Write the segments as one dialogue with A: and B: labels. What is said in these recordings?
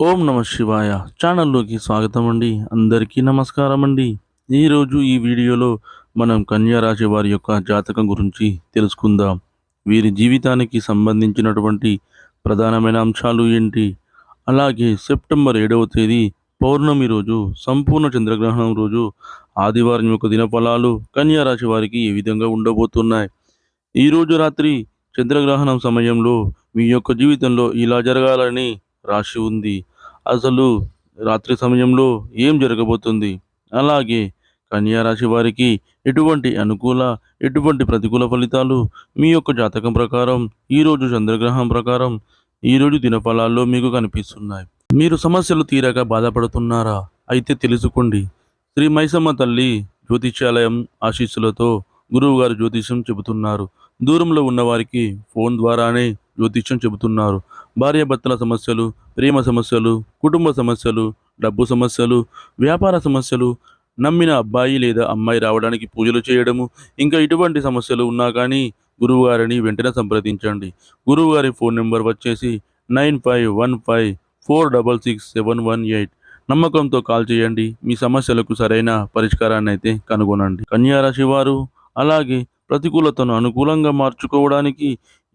A: ఓం నమ శివాయ. ఛానల్లోకి స్వాగతం అండి అందరికీ నమస్కారం అండి ఈరోజు ఈ వీడియోలో మనం కన్యా రాశి వారి యొక్క జాతకం గురించి తెలుసుకుందాం. వీరి జీవితానికి సంబంధించినటువంటి ప్రధానమైన అంశాలు ఏంటి? అలాగే సెప్టెంబర్ ఏడవ తేదీ పౌర్ణమి రోజు సంపూర్ణ చంద్రగ్రహణం రోజు ఆదివారం యొక్క దినఫలాలు కన్యా రాశి వారికి ఏ విధంగా ఉండబోతున్నాయి? ఈరోజు రాత్రి చంద్రగ్రహణం సమయంలో మీ యొక్క జీవితంలో ఇలా జరగాలని రాశి ఉంది. అసలు రాత్రి సమయంలో ఏం జరగబోతుంది? అలాగే కన్యా రాశి వారికి ఎటువంటి అనుకూల ఎటువంటి ప్రతికూల ఫలితాలు? మీ యొక్క జాతకం ప్రకారం ఈరోజు చంద్రగ్రహం ప్రకారం ఈరోజు దినఫలాల్లో మీకు కనిపిస్తున్నాయి. మీరు సమస్యలు తీరక బాధపడుతున్నారా? అయితే తెలుసుకోండి. శ్రీ మైసమ్మ తల్లి జ్యోతిష్యాలయం ఆశీస్సులతో గురువుగారు జ్యోతిష్యం చెబుతున్నారు. దూరంలో ఉన్నవారికి ఫోన్ ద్వారానే జ్యోతిష్యం చెబుతున్నారు. భార్యాభర్తల సమస్యలు ప్రేమ సమస్యలు కుటుంబ సమస్యలు డబ్బు సమస్యలు వ్యాపార సమస్యలు నమ్మిన అబ్బాయి లేదా అమ్మాయి రావడానికి పూజలు చేయడము ఇంకా ఇటువంటి సమస్యలు ఉన్నా కానీ గురువుగారిని వెంటనే సంప్రదించండి. గురువుగారి ఫోన్ నెంబర్ వచ్చేసి nine five one five four double six seven one eight. నమ్మకంతో కాల్ చేయండి. మీ సమస్యలకు సరైన పరిష్కారాన్ని అయితే కనుగొనండి. కన్యారాశి వారు అలాగే ప్రతికూలతను అనుకూలంగా మార్చుకోవడానికి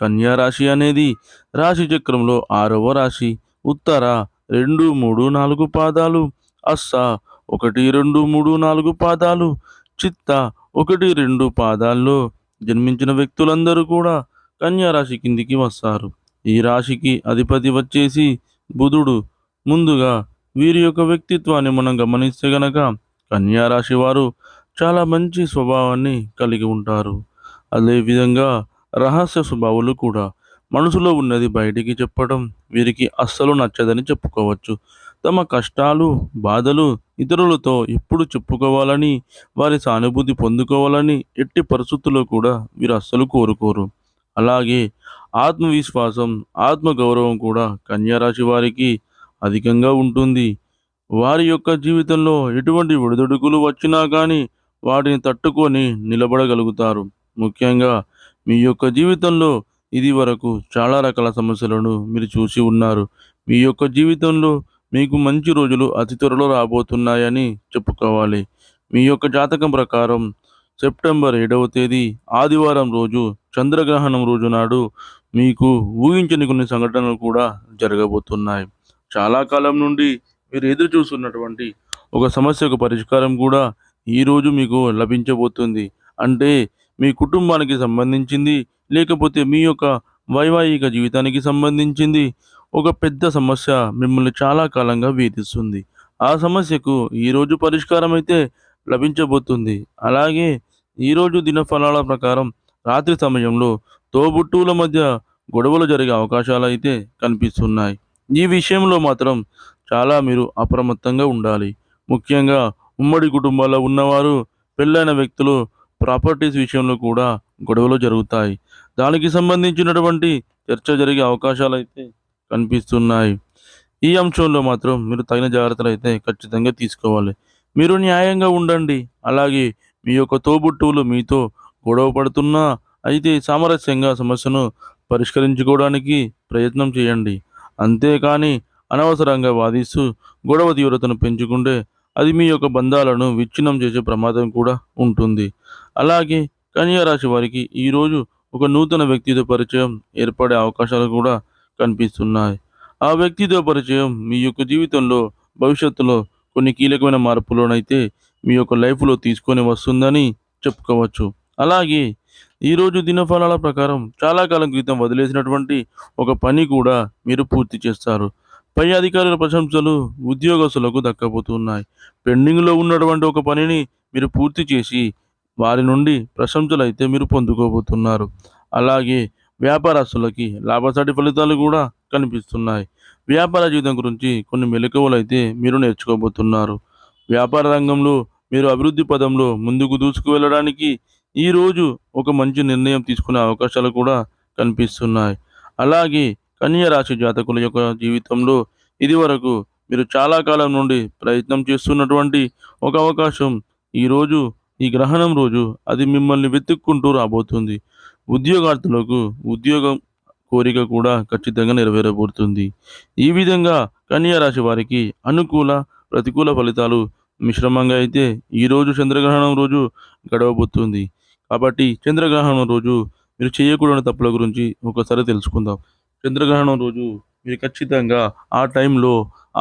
A: కన్యా రాశి అనేది రాశి చక్రంలో ఆరవ రాశి. ఉత్తర రెండు మూడు నాలుగు పాదాలు. అస్స ఒకటి రెండు మూడు నాలుగు పాదాలు. చిత్త ఒకటి రెండు పాదాల్లో జన్మించిన వ్యక్తులందరూ కూడా కన్యా రాశి కిందికి వస్తారు. ఈ రాశికి అధిపతి వచ్చేసి బుధుడు. ముందుగా వీరి యొక్క వ్యక్తిత్వాన్ని మనం గమనిస్తే గనక కన్యా రాశి వారు చాలా మంచి స్వభావాన్ని కలిగి ఉంటారు. అదేవిధంగా రహస్య స్వభావాలు కూడా మనసులో ఉన్నది బయటికి చెప్పడం వీరికి అస్సలు నచ్చదని చెప్పుకోవచ్చు. తమ కష్టాలు బాధలు ఇతరులతో ఎప్పుడు చెప్పుకోవాలని వారి సానుభూతి పొందుకోవాలని ఎట్టి పరిస్థితుల్లో కూడా వీరు అస్సలు కోరుకోరు. అలాగే ఆత్మవిశ్వాసం ఆత్మగౌరవం కూడా కన్యారాశి వారికి అధికంగా ఉంటుంది. వారి యొక్క జీవితంలో ఎటువంటి ఒడిదొడుకులు వచ్చినా కానీ వాటిని తట్టుకొని నిలబడగలుగుతారు. ముఖ్యంగా మీ యొక్క జీవితంలో ఇది వరకు చాలా రకాల సమస్యలను మీరు చూసి ఉన్నారు. మీ యొక్క జీవితంలో మీకు మంచి రోజులు అతి త్వరలో రాబోతున్నాయని చెప్పుకోవాలి. మీ యొక్క జాతకం ప్రకారం సెప్టెంబర్ ఏడవ తేదీ ఆదివారం రోజు చంద్రగ్రహణం రోజు నాడు మీకు ఊహించని కొన్ని సంఘటనలు కూడా జరగబోతున్నాయి. చాలా కాలం నుండి మీరు ఎదురు చూస్తున్నటువంటి ఒక సమస్యకు పరిష్కారం కూడా ఈరోజు మీకు లభించబోతుంది. అంటే మీ కుటుంబానికి సంబంధించింది లేకపోతే మీ యొక్క వైవాహిక జీవితానికి సంబంధించింది. ఒక పెద్ద సమస్య మిమ్మల్ని చాలా కాలంగా వేధిస్తుంది. ఆ సమస్యకు ఈరోజు పరిష్కారం అయితే లభించబోతుంది. అలాగే ఈరోజు దినఫలాల ప్రకారం రాత్రి సమయంలో తోబుట్టువుల మధ్య గొడవలు జరిగే అవకాశాలు అయితే కనిపిస్తున్నాయి. ఈ విషయంలో మాత్రం చాలా మీరు అప్రమత్తంగా ఉండాలి. ముఖ్యంగా ఉమ్మడి కుటుంబాల్లో ఉన్నవారు పెళ్ళైన వ్యక్తులు ప్రాపర్టీస్ విషయంలో కూడా గొడవలు జరుగుతాయి. దానికి సంబంధించినటువంటి చర్చ జరిగే అవకాశాలు అయితే కనిపిస్తున్నాయి. ఈ అంశంలో మాత్రం మీరు తగిన జాగ్రత్తలు అయితే ఖచ్చితంగా తీసుకోవాలి. మీరు న్యాయంగా ఉండండి. అలాగే మీ యొక్క తోబుట్టువులు మీతో గొడవ పడుతున్నా అయితే సామరస్యంగా సమస్యను పరిష్కరించుకోవడానికి ప్రయత్నం చేయండి. అంతేకాని అనవసరంగా వాదిస్తూ గొడవ తీవ్రతను పెంచుకుంటే అది మీ యొక్క బంధాలను విచ్ఛిన్నం చేసే ప్రమాదం కూడా ఉంటుంది. అలాగే కన్యా రాశి వారికి ఈరోజు ఒక నూతన వ్యక్తితో పరిచయం ఏర్పడే అవకాశాలు కూడా కనిపిస్తున్నాయి. ఆ వ్యక్తితో పరిచయం మీ యొక్క జీవితంలో భవిష్యత్తులో కొన్ని కీలకమైన మార్పులోనైతే మీ యొక్క లైఫ్లో తీసుకొని వస్తుందని చెప్పుకోవచ్చు. అలాగే ఈరోజు దినఫలాల ప్రకారం చాలా కాలం క్రితం వదిలేసినటువంటి ఒక పని కూడా మీరు పూర్తి చేస్తారు. పై అధికారుల ప్రశంసలు ఉద్యోగస్తులకు దక్కబోతున్నాయి. పెండింగ్లో ఉన్నటువంటి ఒక పనిని మీరు పూర్తి చేసి వారి నుండి ప్రశంసలు అయితే మీరు పొందుకోబోతున్నారు. అలాగే వ్యాపారస్తులకి లాభసాటి ఫలితాలు కూడా కనిపిస్తున్నాయి. వ్యాపార జీవితం గురించి కొన్ని మెలకువలు అయితే మీరు నేర్చుకోబోతున్నారు. వ్యాపార రంగంలో మీరు అభివృద్ధి పదంలో ముందుకు దూసుకు వెళ్ళడానికి ఈరోజు ఒక మంచి నిర్ణయం తీసుకునే అవకాశాలు కూడా కనిపిస్తున్నాయి. అలాగే కన్యరాశి జాతకుల యొక్క జీవితంలో ఇదివరకు మీరు చాలా కాలం నుండి ప్రయత్నం చేస్తున్నటువంటి ఒక అవకాశం. ఈరోజు ఈ గ్రహణం రోజు అది మిమ్మల్ని వెతుక్కుంటూ రాబోతుంది. ఉద్యోగార్థులకు ఉద్యోగం కోరిక కూడా ఖచ్చితంగా నెరవేరబోతుంది. ఈ విధంగా కన్యరాశి వారికి అనుకూల ప్రతికూల ఫలితాలు మిశ్రమంగా అయితే ఈరోజు చంద్రగ్రహణం రోజు గడవబోతుంది. కాబట్టి చంద్రగ్రహణం రోజు మీరు చేయకూడని తప్పుల గురించి ఒకసారి తెలుసుకుందాం. చంద్రగ్రహణం రోజు మీరు ఖచ్చితంగా ఆ టైంలో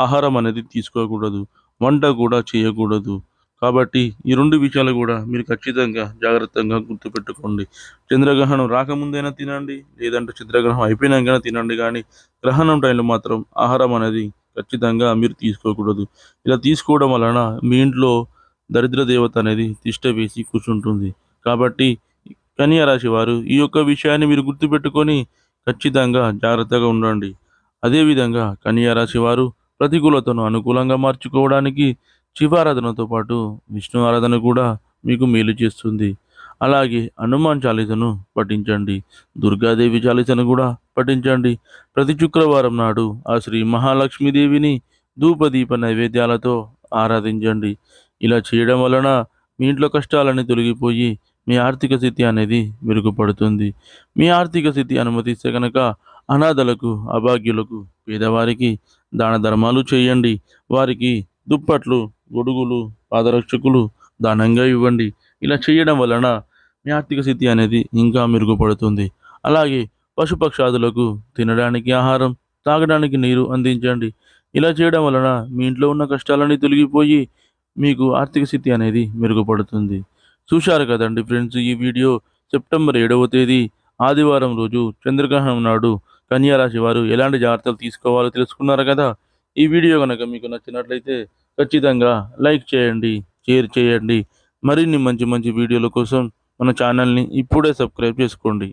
A: ఆహారం అనేది తీసుకోకూడదు వంట కూడా చేయకూడదు. కాబట్టి ఈ రెండు విషయాలు కూడా మీరు ఖచ్చితంగా జాగ్రత్తగా గుర్తుపెట్టుకోండి. చంద్రగ్రహణం రాకముందైనా తినండి లేదంటే చంద్రగ్రహణం అయిపోయినాకైనా తినండి. కానీ గ్రహణం టైంలో మాత్రం ఆహారం అనేది ఖచ్చితంగా మీరు తీసుకోకూడదు. ఇలా తీసుకోవడం వలన మీ ఇంట్లో దరిద్ర దేవత అనేది తిష్ట వేసి కూర్చుంటుంది. కాబట్టి కన్యా రాశి వారు ఈ యొక్క విషయాన్ని మీరు గుర్తుపెట్టుకొని ఖచ్చితంగా జాగ్రత్తగా ఉండండి. అదేవిధంగా కన్యా వారు ప్రతికూలతను అనుకూలంగా మార్చుకోవడానికి శివారాధనతో పాటు విష్ణు ఆరాధన కూడా మీకు మేలు చేస్తుంది. అలాగే హనుమాన్ చాలీసను పఠించండి. దుర్గాదేవి చాలీసను కూడా పఠించండి. ప్రతి శుక్రవారం నాడు ఆ శ్రీ మహాలక్ష్మీదేవిని ధూపదీప నైవేద్యాలతో ఆరాధించండి. ఇలా చేయడం వలన మీ ఇంట్లో కష్టాలన్నీ తొలగిపోయి మీ ఆర్థిక స్థితి అనేది మెరుగుపడుతుంది. మీ ఆర్థిక స్థితి అనుమతిస్తే కనుక అనాథలకు అభాగ్యులకు పేదవారికి దాన ధర్మాలు చేయండి. వారికి దుప్పట్లు గొడుగులు పాదరక్షకులు దానంగా ఇవ్వండి. ఇలా చేయడం వలన మీ ఆర్థిక స్థితి అనేది ఇంకా మెరుగుపడుతుంది. అలాగే పశుపక్షాదులకు తినడానికి ఆహారం తాగడానికి నీరు అందించండి. ఇలా చేయడం వలన మీ ఇంట్లో ఉన్న కష్టాలన్నీ తొలగిపోయి మీకు ఆర్థిక స్థితి అనేది మెరుగుపడుతుంది. చూశారు కదండి ఫ్రెండ్స్ ఈ వీడియో సెప్టెంబర్ ఏడవ తేదీ ఆదివారం రోజు చంద్రగ్రహణం నాడు కన్యారాశి వారు ఎలాంటి జాగ్రత్తలు తీసుకోవాలో తెలుసుకున్నారు కదా? ఈ వీడియో కనుక మీకు నచ్చినట్లయితే ఖచ్చితంగా లైక్ చేయండి షేర్ చేయండి. మరిన్ని మంచి మంచి వీడియోల కోసం మన ఛానల్ని ఇప్పుడే సబ్స్క్రైబ్ చేసుకోండి.